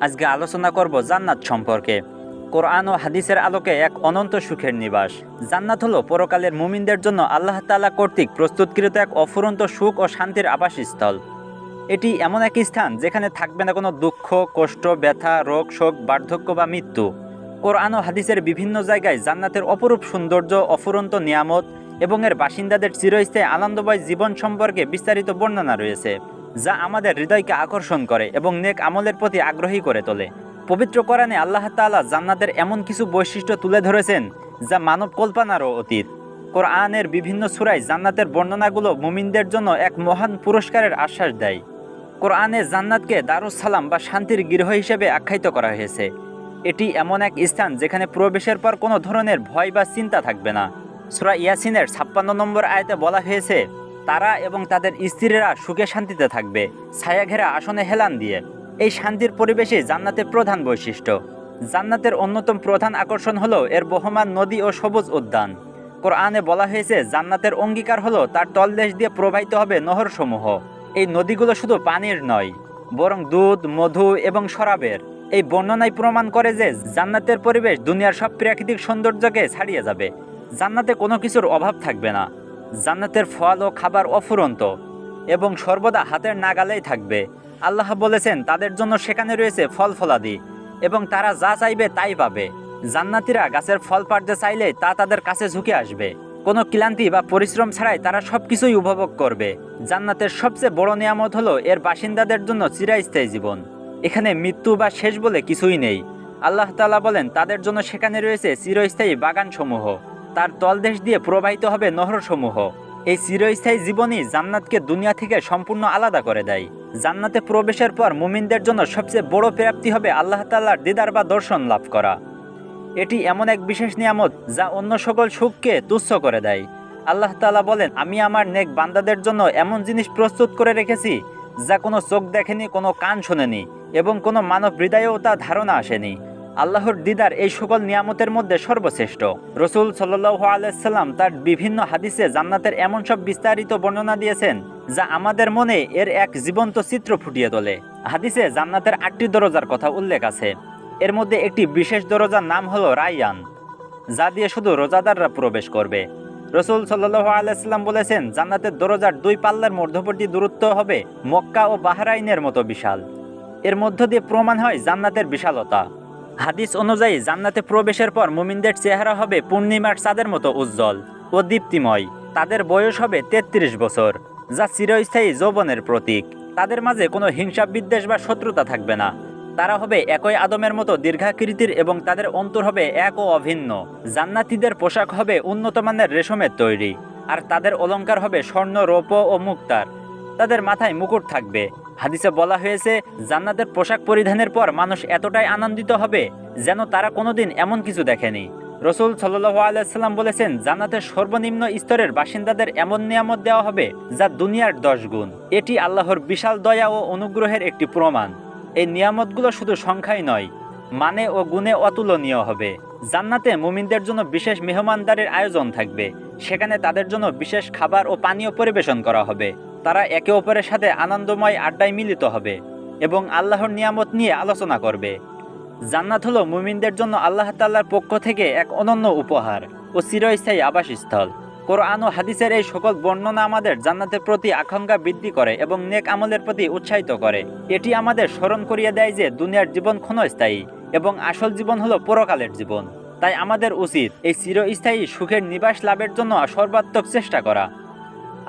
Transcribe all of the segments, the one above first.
আজকে আলোচনা করব জান্নাত সম্পর্কে। কোরআন ও হাদিসের আলোকে এক অনন্ত সুখের নিবাস। জান্নাত হলো পরকালের মুমিনদের জন্য আল্লাহ তাআলা কর্তৃক প্রস্তুতকৃত এক অফুরন্ত সুখ ও শান্তির আবাসস্থল। এটি এমন এক স্থান যেখানে থাকবে না কোনো দুঃখ, কষ্ট, ব্যথা, রোগ, শোক, বার্ধক্য বা মৃত্যু। কোরআন ও হাদিসের বিভিন্ন জায়গায় জান্নাতের অপরূপ সৌন্দর্য, অফুরন্ত নিয়ামত এবং এর বাসিন্দাদের চিরস্থায়ী আনন্দময় জীবন সম্পর্কে বিস্তারিত বর্ণনা রয়েছে। যা আমাদের হৃদয়কে আকর্ষণ করে এবং নেক আমলের প্রতি আগ্রহী করে তোলে। পবিত্র কোরআনে আল্লাহ তাআলা জান্নাতের এমন কিছু বৈশিষ্ট্য তুলে ধরেছেন, যা মানব কল্পনারও অতীত। কোরআনের বিভিন্ন সুরায় জান্নাতের বর্ণনাগুলো মুমিনদের জন্য এক মহান পুরস্কারের আশ্বাস দেয়। কোরআনে জান্নাতকে দারুস সালাম বা শান্তির গৃহ হিসেবে আখ্যায়িত করা হয়েছে। এটি এমন এক স্থান যেখানে প্রবেশের পর কোনো ধরনের ভয় বা চিন্তা থাকবে না। সুরা ইয়াসিনের ছাপ্পান্ন নম্বর আয়তে বলা হয়েছে তারা এবং তাদের স্ত্রীরা সুখে শান্তিতে থাকবে। ছায়াঘেরা আসনে হেলান দিয়ে। এই শান্তির পরিবেশে জান্নাতের প্রধান বৈশিষ্ট্য। জান্নাতের অন্যতম প্রধান আকর্ষণ হলো এর বহমান নদী ও সবুজ উদ্যান। কোরআনে বলা হয়েছে, জান্নাতের অঙ্গীকার হলো তার তলদেশ দিয়ে প্রবাহিত হবে নহরসমূহ। এই নদীগুলো শুধু পানির নয়, বরং দুধ, মধু এবং শরাবের। এই বর্ণনায় প্রমাণ করে যে জান্নাতের পরিবেশ দুনিয়ার সব প্রাকৃতিক সৌন্দর্যকে ছাড়িয়ে যাবে। জান্নাতে কোনো কিছুর অভাব থাকবে না। জান্নাতের ফল ও খাবার অফুরন্ত এবং সর্বদা হাতের নাগালেই থাকবে। আল্লাহ বলেছেন, তাদের জন্য সেখানে রয়েছে ফল ফলাদি এবং তারা যা চাইবে তাই পাবে। জান্নাতিরা গাছের ফল পাড়তে চাইলে তা তাদের কাছে ঝুঁকে আসবে। কোনো ক্লান্তি বা পরিশ্রম ছাড়াই তারা সব কিছুই উপভোগ করবে। জান্নাতের সবচেয়ে বড় নিয়ামত হলো, এর বাসিন্দাদের জন্য চিরাস্থায়ী জীবন। এখানে মৃত্যু বা শেষ বলে কিছুই নেই। আল্লাহ তাআলা বলেন, তাদের জন্য সেখানে রয়েছে চিরস্থায়ী বাগানসমূহ। তার তলদেশ দিয়ে প্রবাহিত হবে নহরসমূহ। এই চিরস্থায়ী জীবনই জান্নাতকে দুনিয়া থেকে সম্পূর্ণ আলাদা করে দেয়। জান্নাতে প্রবেশের পর মুমিনদের জন্য সবচেয়ে বড় প্রাপ্তি হবে আল্লাহ তাআলার দিদার বা দর্শন লাভ করা। এটি এমন এক বিশেষ নিয়ামত যা অন্য সকল সুখকে তুচ্ছ করে দেয়। আল্লাহ তাআলা বলেন, আমি আমার নেক বান্দাদের জন্য এমন জিনিস প্রস্তুত করে রেখেছি যা কোনো চোখ দেখেনি, কোনো কান শোনেনি এবং কোনো মানব হৃদয়েও তা ধারণা আসেনি। আল্লাহর দিদার এই সকল নিয়ামতের মধ্যে সর্বশ্রেষ্ঠ। রসুল সাল্লাহ আলাইসাল্লাম তার বিভিন্ন হাদিসে জান্নাতের এমন সব বিস্তারিত বর্ণনা দিয়েছেন, যা আমাদের মনে এর এক জীবন্ত চিত্র ফুটিয়ে তোলে। হাদিসে জান্নাতের আটটি দরজার কথা উল্লেখ আছে। এর মধ্যে একটি বিশেষ দরজার নাম হলো রাইয়ান যা দিয়ে শুধু রোজাদাররা প্রবেশ করবে। রসুল সাল্লাহ আলাইসাল্লাম বলেছেন, জান্নাতের দরজার দুই পাল্লার মধ্যবর্তী দূরত্ব হবে মক্কা ও বাহরাইনের মতো বিশাল। এর মধ্য দিয়ে প্রমাণ হয় জান্নাতের বিশালতা। হাদিস অনুযায়ী, জান্নাতে প্রবেশের পর মুমিনদের চেহারা হবে পূর্ণিমার চাঁদের মতো উজ্জ্বল ও দীপ্তিময়। তাদের বয়স হবে তেত্রিশ বছর, যা চিরস্থায়ী যৌবনের প্রতীক। তাদের মাঝে কোনো হিংসা বিদ্বেষ বা শত্রুতা থাকবে না। তারা হবে একই আদমের মতো দীর্ঘাকৃতির এবং তাদের অন্তর হবে এক ও অভিন্ন। জান্নাতীদের পোশাক হবে উন্নত মানের রেশমের তৈরি। আর তাদের অলংকার হবে স্বর্ণ রৌপ ও মুক্তার। তাদের মাথায় মুকুট থাকবে। হাদিসে বলা হয়েছে, জান্নাতের পোশাক পরিধানের পর মানুষ এতটাই আনন্দিত হবে যেন তারা কোনোদিন এমন কিছু দেখেনি। রসুল সাল্লাহ আলাইসাল্লাম বলেছেন, জান্নাতের সর্বনিম্ন স্তরের বাসিন্দাদের এমন নিয়ামত দেওয়া হবে যা দুনিয়ার দশ গুণ। এটি আল্লাহর বিশাল দয়া ও অনুগ্রহের একটি প্রমাণ। এই নিয়ামতগুলো শুধু সংখ্যাই নয় মানে ও গুণে অতুলনীয় হবে। জান্নাতে মুমিনদের জন্য বিশেষ মেহমানদারির আয়োজন থাকবে, সেখানে তাদের জন্য বিশেষ খাবার ও পানীয় পরিবেশন করা হবে। তারা একে অপরের সাথে আনন্দময় আড্ডায় মিলিত হবে এবং আল্লাহর নিয়ামত নিয়ে আলোচনা করবে। জান্নাত হলো মুমিনদের জন্য আল্লাহ তাল্লার পক্ষ থেকে এক অনন্য উপহার ও চিরস্থায়ী আবাসস্থল। কোরআন ও হাদিসের এই সকল বর্ণনা আমাদের জান্নাতের প্রতি আকাঙ্ক্ষা বৃদ্ধি করে এবং নেক আমলের প্রতি উৎসাহিত করে। এটি আমাদের স্মরণ করিয়ে দেয় যে দুনিয়ার জীবন ক্ষণস্থায়ী এবং আসল জীবন হলো পরকালের জীবন। তাই আমাদের উচিত এই চিরস্থায়ী সুখের নিবাস লাভের জন্য সর্বাত্মক চেষ্টা করা।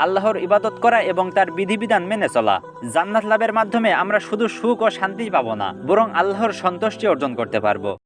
আল্লাহর ইবাদত করা এবং তার বিধিবিধান মেনে চলা। জান্নাত লাভের মাধ্যমে আমরা শুধু সুখ ও শান্তি পাবো না, বরং আল্লাহর সন্তুষ্টি অর্জন করতে পারব।